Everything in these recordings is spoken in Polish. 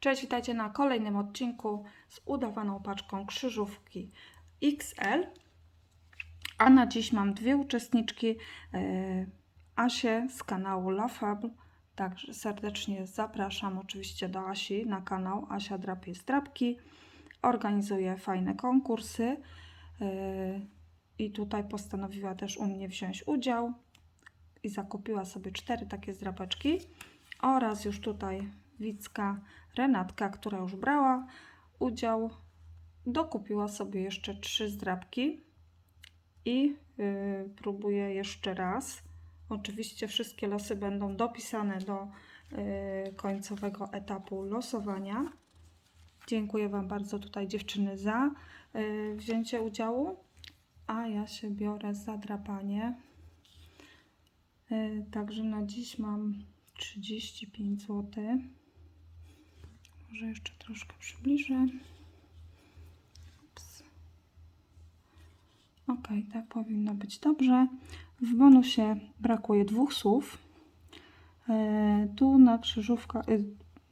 Cześć, witajcie na kolejnym odcinku z udawaną paczką krzyżówki XL. A na dziś mam dwie uczestniczki, e, Asię z kanału La. Także serdecznie zapraszam oczywiście do Asi na kanał Asia Drapie z Drapki. Organizuje fajne konkursy e, i tutaj postanowiła też u mnie wziąć udział i zakupiła sobie cztery takie zdrapeczki oraz już tutaj Wicka Renatka, która już brała udział, dokupiła sobie jeszcze trzy zdrapki i yy, próbuję jeszcze raz. Oczywiście wszystkie losy będą dopisane do yy, końcowego etapu losowania. Dziękuję Wam bardzo tutaj dziewczyny za yy, wzięcie udziału, a ja się biorę za drapanie. Yy, Także na dziś mam 35 zł. Może jeszcze troszkę przybliżę. Ups. Ok, tak powinno być dobrze. W bonusie brakuje dwóch słów. E, tu na krzyżówkach, e,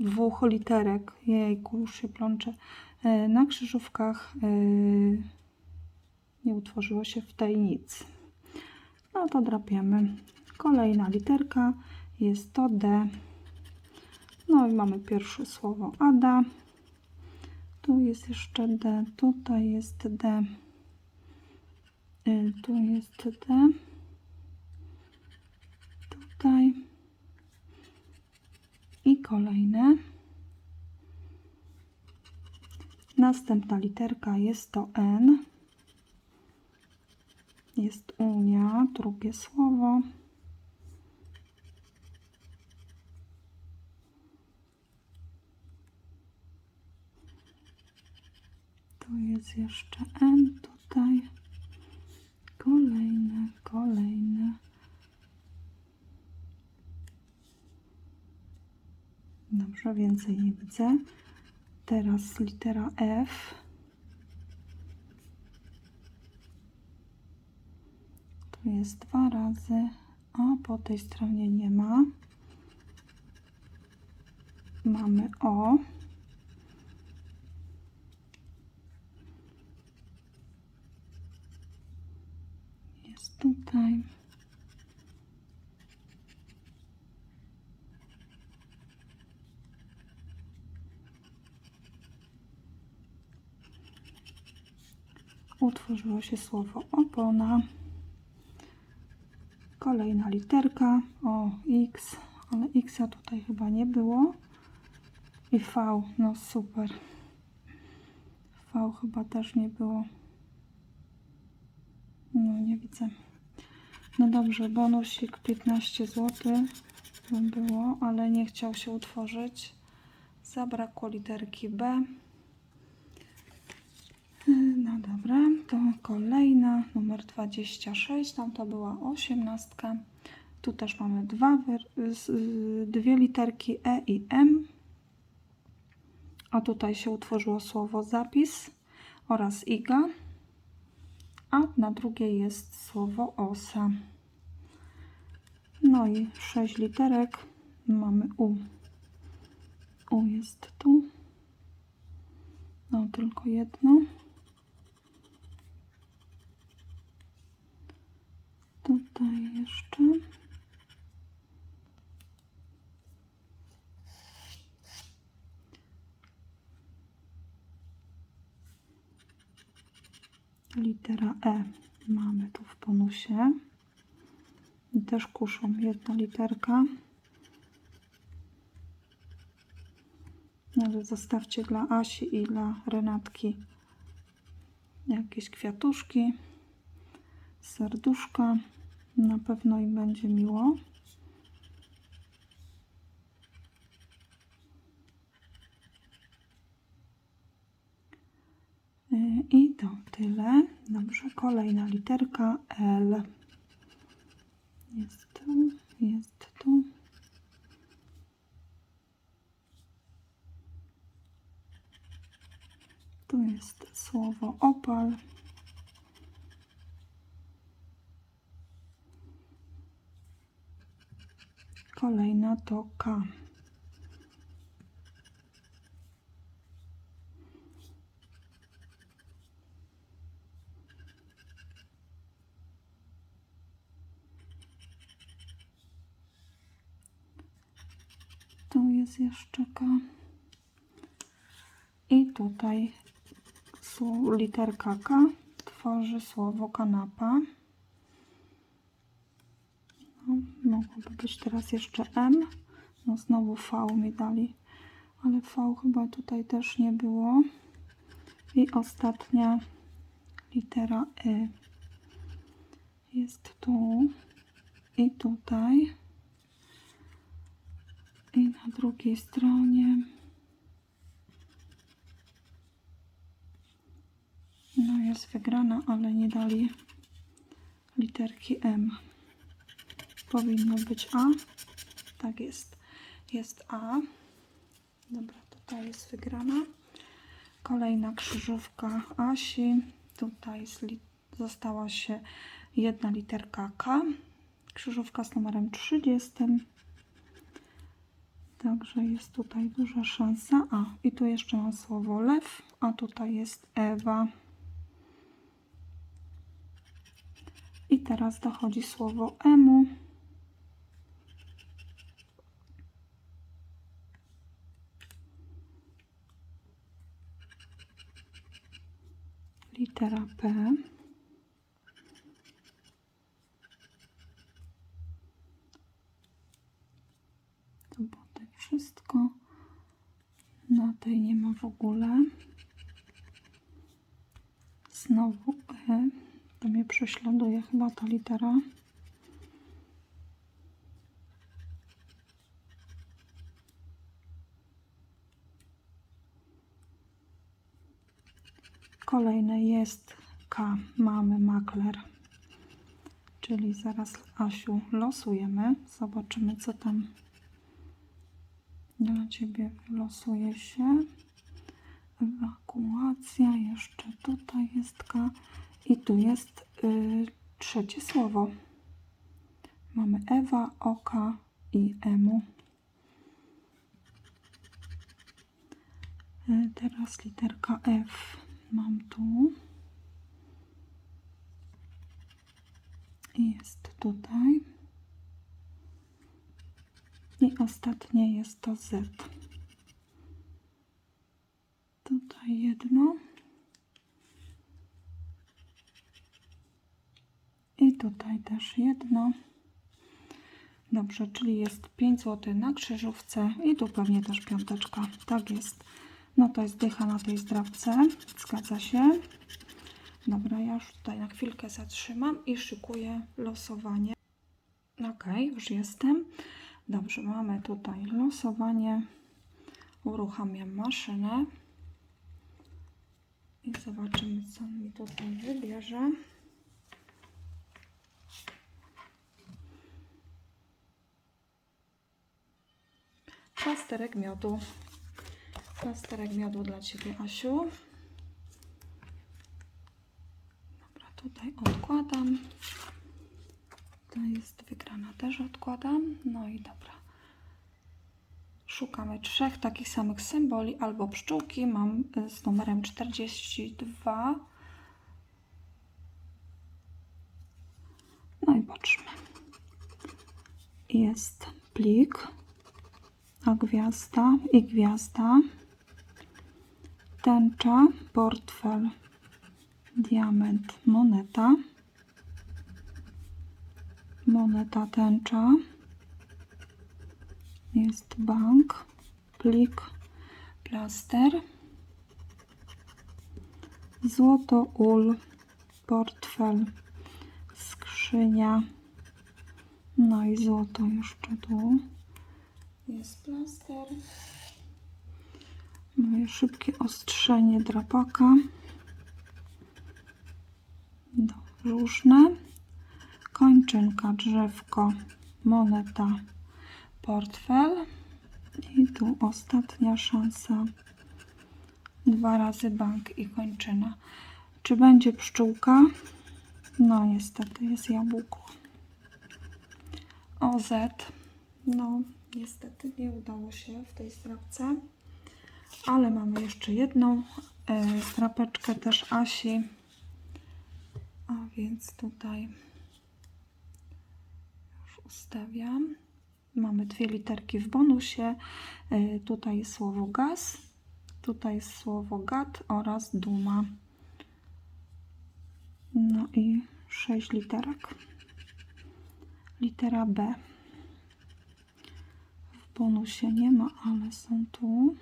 dwóch literek, jejku, już się plączę. E, na krzyżówkach nie utworzyło się w tej nic. No to drapiemy. Kolejna literka jest to D. No i mamy pierwsze słowo Ada. Tu jest jeszcze D, tutaj jest D. Y, Tu jest D. Tutaj. I kolejne. Następna literka jest to N. Jest Unia, drugie słowo. Tu jest jeszcze N, tutaj kolejne, kolejne. Dobrze, więcej nie widzę. Teraz litera F. Tu jest dwa razy, a po tej stronie nie ma. Mamy O. tutaj. Utworzyło się słowo opona. Kolejna literka o X, ale X tutaj chyba nie było. I V, no super. V chyba też nie było. No nie widzę. No dobrze, bonusik 15 zł by było, ale nie chciał się utworzyć. Zabrakło literki B. No dobra, to kolejna, numer 26, tam to była 18. Tu też mamy dwa, dwie literki E i M. A tutaj się utworzyło słowo zapis oraz iga a na drugiej jest słowo osa. No i sześć literek. Mamy U. U jest tu. No, tylko jedno. Tutaj jeszcze. Litera E mamy tu w bonusie. I też kuszą jedna literka. Ale zostawcie dla Asi i dla Renatki jakieś kwiatuszki, serduszka. Na pewno im będzie miło. Y, I to tyle. Dobrze, kolejna literka L. Jest tu, jest tu. Tu jest słowo opal. Kolejna to K. K. I tutaj literka K tworzy słowo kanapa. No, mogłoby być teraz jeszcze M. No znowu V mi dali, ale V chyba tutaj też nie było. I ostatnia litera Y jest tu i tutaj. I na drugiej stronie. No jest wygrana, ale nie dali literki M. Powinno być A. Tak jest. Jest A. Dobra, tutaj jest wygrana. Kolejna krzyżówka Asi. Tutaj została się jedna literka K. Krzyżówka z numerem 30. Także jest tutaj duża szansa. A, i tu jeszcze mam słowo lew, a tutaj jest Ewa. I teraz dochodzi słowo emu. Litera P. To było tak wszystko. Na tej nie ma w ogóle. Znowu E. To mnie prześladuje chyba ta litera. Kolejne jest K. Mamy makler. Czyli zaraz Asiu losujemy. Zobaczymy co tam dla Ciebie losuje się. Ewakuacja. Jeszcze tutaj jest K. I tu jest y, trzecie słowo. Mamy Ewa, Oka i Emu. Y, teraz literka F. Mam tu. Jest tutaj. I ostatnie jest to Z. Tutaj jedno. I tutaj też jedno. Dobrze, czyli jest 5 zł na krzyżówce i tu pewnie też piąteczka. Tak jest. No to jest dycha na tej zdrawce. Zgadza się. Dobra, ja już tutaj na chwilkę zatrzymam i szykuję losowanie. Ok, już jestem. Dobrze, mamy tutaj losowanie. Uruchamiam maszynę. I zobaczymy, co mi tutaj wybierze. Plasterek miodu. Plasterek miodu dla Ciebie, Asiu. Dobra, tutaj odkładam. Jest wygrana, też odkładam. No i dobra. Szukamy trzech takich samych symboli albo pszczółki. Mam y, z numerem 42. No i patrzmy. Jest plik a gwiazda i gwiazda, tęcza, portfel, diament, moneta, moneta, tęcza, jest bank, plik, plaster, złoto, ul, portfel, skrzynia, no i złoto jeszcze tu. Jest plaster. Moje szybkie ostrzenie drapaka. Różne. Kończynka, drzewko, moneta, portfel. I tu ostatnia szansa. Dwa razy bank i kończyna. Czy będzie pszczółka? No niestety jest jabłko. OZ. No niestety nie udało się w tej strapce. Ale mamy jeszcze jedną e, strapeczkę też Asi. A więc tutaj ustawiam. Mamy dwie literki w bonusie. Y, Tutaj jest słowo gaz, tutaj jest słowo gad oraz duma. No i sześć literek. Litera B. W bonusie nie ma, ale są tu.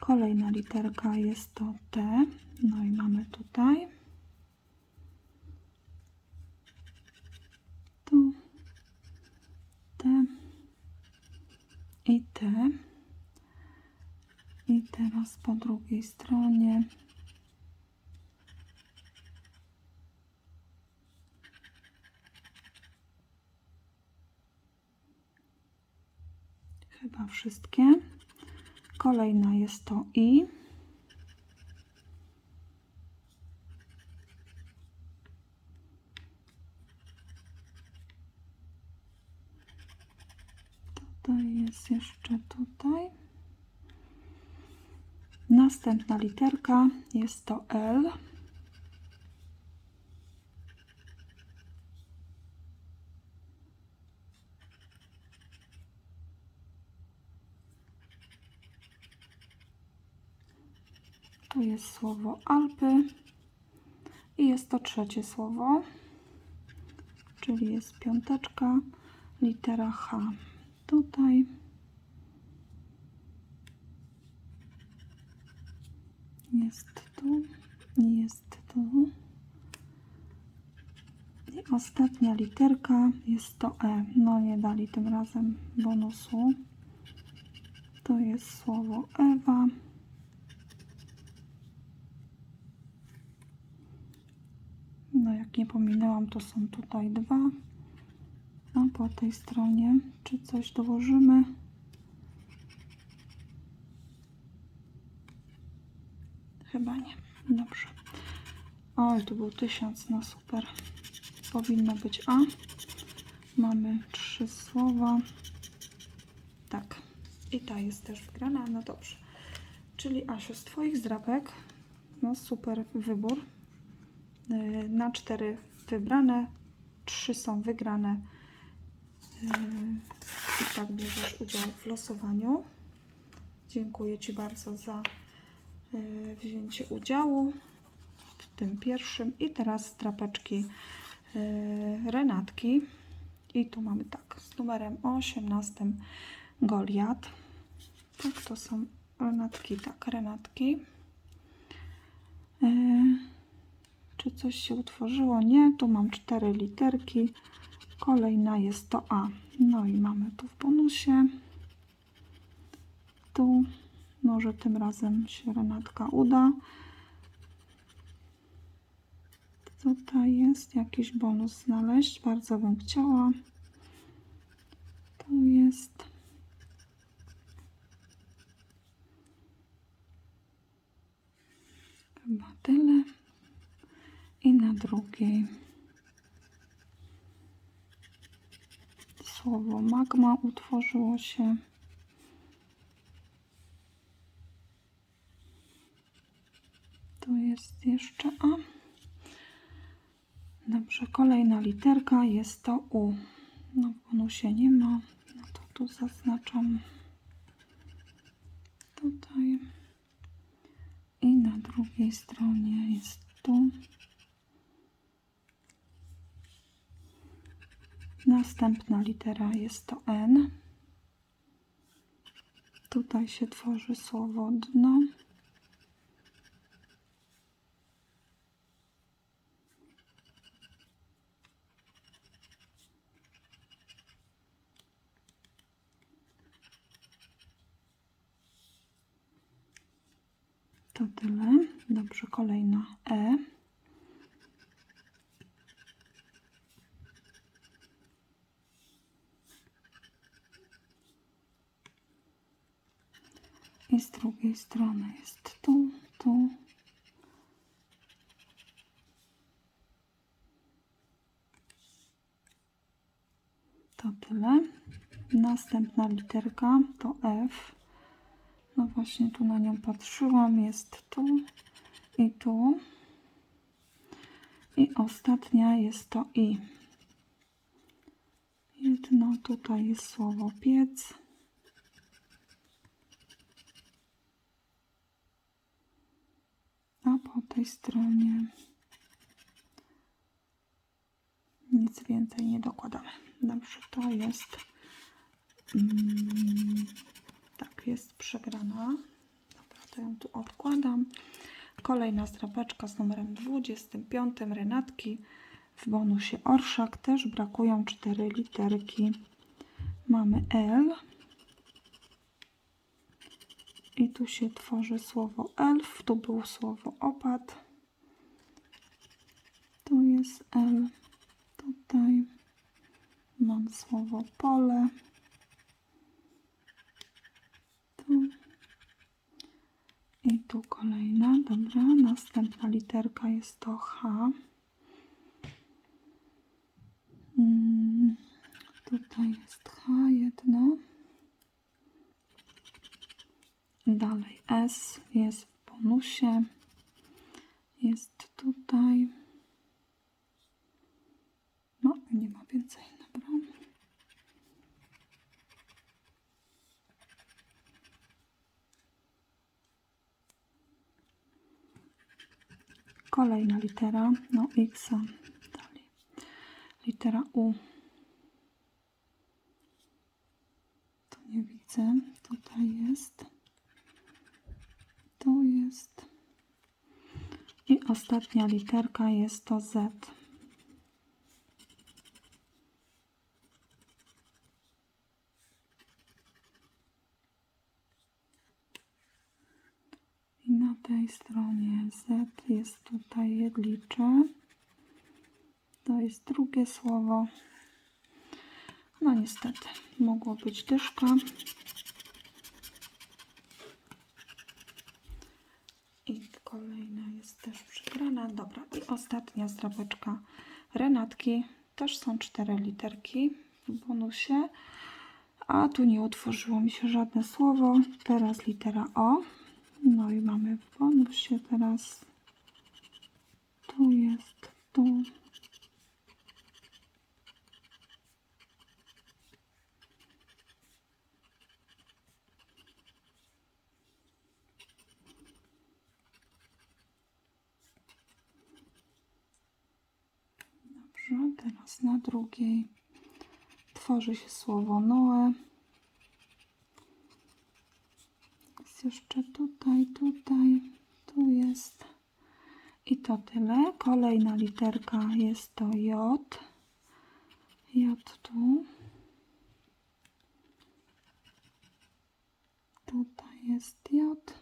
Kolejna literka jest to T. No i mamy tutaj. Tu. T. I T. I teraz po drugiej stronie. Chyba wszystkie. Kolejna jest to I. Tutaj jest jeszcze tutaj. Następna literka jest to L. Tu jest słowo Alpy i jest to trzecie słowo, czyli jest piąteczka, litera H. Tutaj jest tu, jest tu. I ostatnia literka jest to E. No nie dali tym razem bonusu. To jest słowo Ewa. No jak nie pominęłam, to są tutaj dwa. A po tej stronie, czy coś dołożymy? Chyba nie. Dobrze. Oj, tu był tysiąc, no super. Powinno być A. Mamy trzy słowa. Tak. I ta jest też wygrana, no dobrze. Czyli Asiu, z Twoich zdrapek, no super wybór. Yy, Na cztery wybrane, trzy są wygrane. Yy, I tak bierzesz udział w losowaniu. Dziękuję Ci bardzo za yy, wzięcie udziału w tym pierwszym. I teraz drapeczki Renatki. I tu mamy tak, z numerem 18 Goliat. Tak, to są Renatki, tak, Renatki. Yy, czy coś się utworzyło? Nie, tu mam cztery literki. Kolejna jest to A. No i mamy tu w bonusie. Tu może tym razem się Renatka uda. Tutaj jest jakiś bonus znaleźć. Bardzo bym chciała. Tu jest. Chyba tyle. I na drugiej słowo magma utworzyło się. Tu jest jeszcze A. Dobrze, kolejna literka jest to U. No, bonusie nie ma. No to tu zaznaczam tutaj. I na drugiej stronie jest tu. Następna litera jest to N. Tutaj się tworzy słowo dno. To tyle. Dobrze, kolejna E. I drugiej strony jest tu, tu. To tyle. Następna literka to F. No właśnie tu na nią patrzyłam, jest tu i tu. I ostatnia jest to i. Jedno tutaj jest słowo piec. A po tej stronie nic więcej nie dokładamy. Dobrze, to jest mm, tak, jest przegrana. Dobra, to ją tu odkładam. Kolejna zdrapeczka z numerem 25 Renatki. W bonusie orszak też brakują cztery literki. Mamy L. I tu się tworzy słowo elf, tu było słowo opad. Tu jest L. Tutaj mam słowo pole. Tu. I tu kolejna, dobra. Następna literka jest to H. Mm, tutaj jest H jedno. Dalej S jest w bonusie. Jest tutaj. No, nie ma więcej, dobra. Kolejna litera, no X, dalej. Litera U. Tu nie widzę, tutaj jest. Tu jest. I ostatnia literka jest to Z. I na tej stronie Z jest tutaj jedlicze. To jest drugie słowo. No niestety, mogło być dyszka. I kolejna jest też przegrana. Dobra, i ostatnia zdrapeczka Renatki. Też są cztery literki w bonusie. A tu nie utworzyło mi się żadne słowo. Teraz litera O. No i mamy w bonusie teraz. Tu jest, tu. Dobrze, na drugiej tworzy się słowo Noe. Jest jeszcze tutaj, tutaj, tu jest. I to tyle. Kolejna literka jest to J. J tu. Tutaj jest J.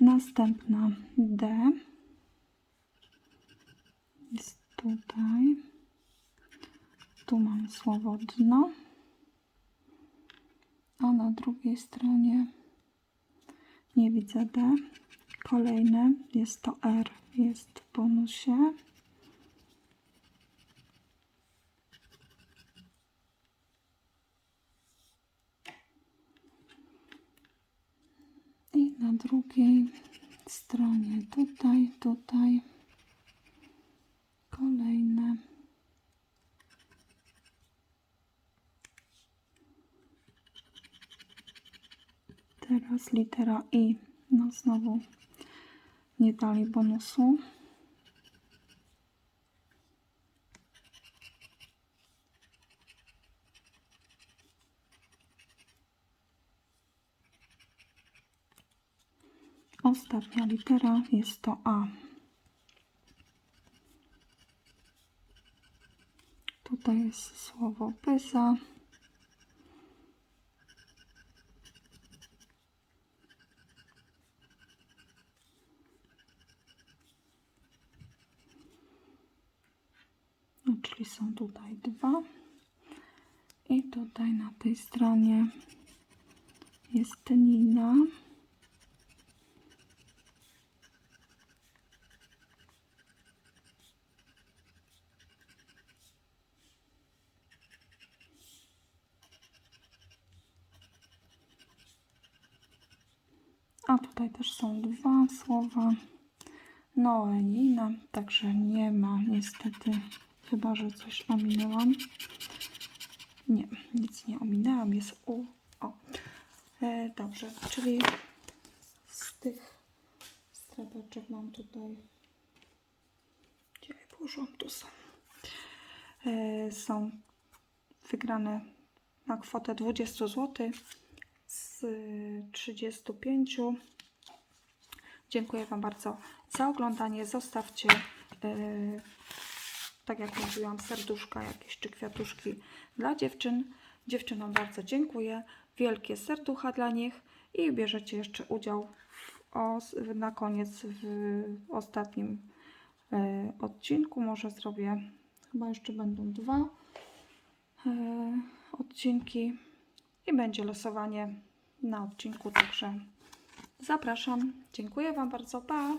Następna D. Jest tutaj. Tu mamy słowo dno. A na drugiej stronie nie widzę D. Kolejne jest to R. Jest w bonusie. I na drugiej stronie tutaj, tutaj kolejne. Teraz litera I. No znowu nie dali bonusu. Ostatnia litera jest to A. Tutaj jest słowo pyza. No, czyli są tutaj dwa. I tutaj na tej stronie jest Nina. A tutaj też są dwa słowa. noenina, także nie ma niestety, chyba że coś ominęłam. Nie, nic nie ominęłam, jest u. O. E, dobrze, czyli z tych strapeczek mam tutaj. Gdzie je położyłam? Tu są. E, są wygrane na kwotę 20 zł z 35. Dziękuję Wam bardzo za oglądanie. Zostawcie, e, tak jak mówiłam, serduszka jakieś czy kwiatuszki dla dziewczyn. Dziewczynom bardzo dziękuję. Wielkie serducha dla nich i bierzecie jeszcze udział os, na koniec w ostatnim e, odcinku. Może zrobię, chyba jeszcze będą dwa e, odcinki i będzie losowanie na odcinku, także zapraszam. Dziękuję Wam bardzo. Pa!